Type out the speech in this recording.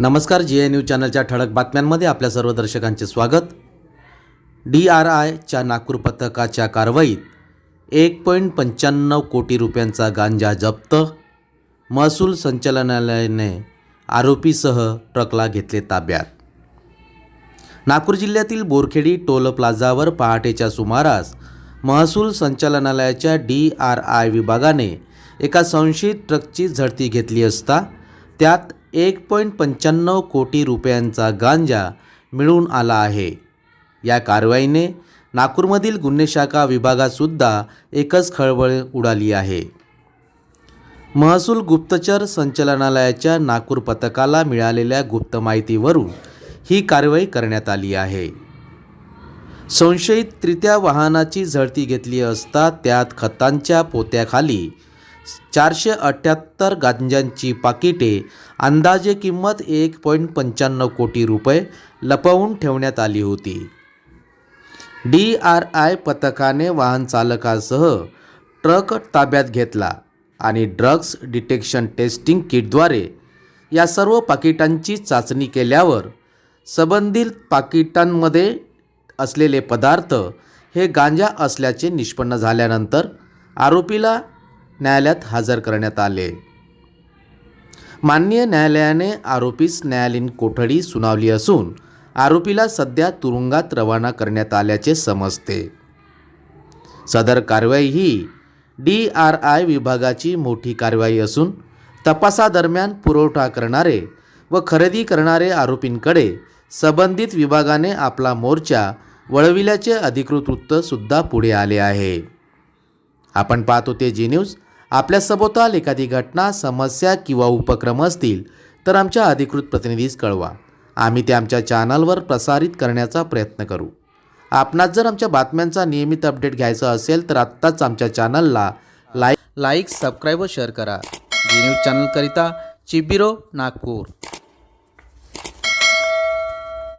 नमस्कार जी ए न्यूज चॅनलच्या ठळक बातम्यांमध्ये आपल्या सर्व दर्शकांचे स्वागत. डी आर आयच्या नागपूर पथकाच्या कारवाईत एक पॉईंट पंच्याण्णव कोटी रुपयांचा गांजा जप्त. महसूल संचालनालयाने आरोपीसह ट्रकला घेतले ताब्यात. नागपूर जिल्ह्यातील बोरखेडी टोल प्लाझावर पहाटेच्या सुमारास महसूल संचालनालयाच्या डी आर आय विभागाने एका संशयित ट्रकची झडती घेतली असता त्यात एक पॉईंट पंच्याण्णव कोटी रुपयांचा गांजा मिळून आला आहे. या कारवाईने नागपूरमधील गुन्हे शाखा विभागातसुद्धा एकच खळबळ उडाली आहे. महसूल गुप्तचर संचालनालयाच्या नागपूर पथकाला मिळालेल्या गुप्त माहितीवरून ही कारवाई करण्यात आली आहे. संशयितरित्या वाहनाची झडती घेतली असता त्यात खतांच्या पोत्याखाली चारशे अठ्ठ्याहत्तर गांजांची पाकिटे अंदाजे किंमत एक पॉईंट पंच्याण्णव कोटी रुपये लपवून ठेवण्यात आली होती. डी आर आय पथकाने वाहन चालकासह ट्रक ताब्यात घेतला आणि ड्रग्ज डिटेक्शन टेस्टिंग किटद्वारे या सर्व पाकिटांची चाचणी केल्यावर संबंधित पाकिटांमध्ये असलेले पदार्थ हे गांजा असल्याचे निष्पन्न झाल्यानंतर आरोपीला न्यायालयात हजर करण्यात आले. माननीय न्यायालयाने आरोपीस न्यायालयीन कोठडी सुनावली असून आरोपीला सध्या तुरुंगात रवाना करण्यात आल्याचे समजते. सदर कारवाई ही डी आर आय विभागाची मोठी कारवाई असून तपासादरम्यान पुरवठा करणारे व खरेदी करणारे आरोपींकडे संबंधित विभागाने आपला मोर्चा वळविल्याचे अधिकृत वृत्तसुद्धा पुढे आले आहे. आपण पाहत होते जी न्यूज आपल्या सभोवताल एखादी घटना समस्या किंवा उपक्रम असतील तर आमच्या अधिकृत प्रतिनिधीस कळवा. आम्ही ते आमच्या चॅनलवर प्रसारित करण्याचा प्रयत्न करू. आपणास जर आमच्या बातम्यांचा नियमित अपडेट घ्यायचा असेल तर आत्ताच आमच्या चॅनलला लाईक लाईक सबस्क्राईब व शेअर करा. जी न्यूज चॅनलकरिता चिबिरो नागपूर.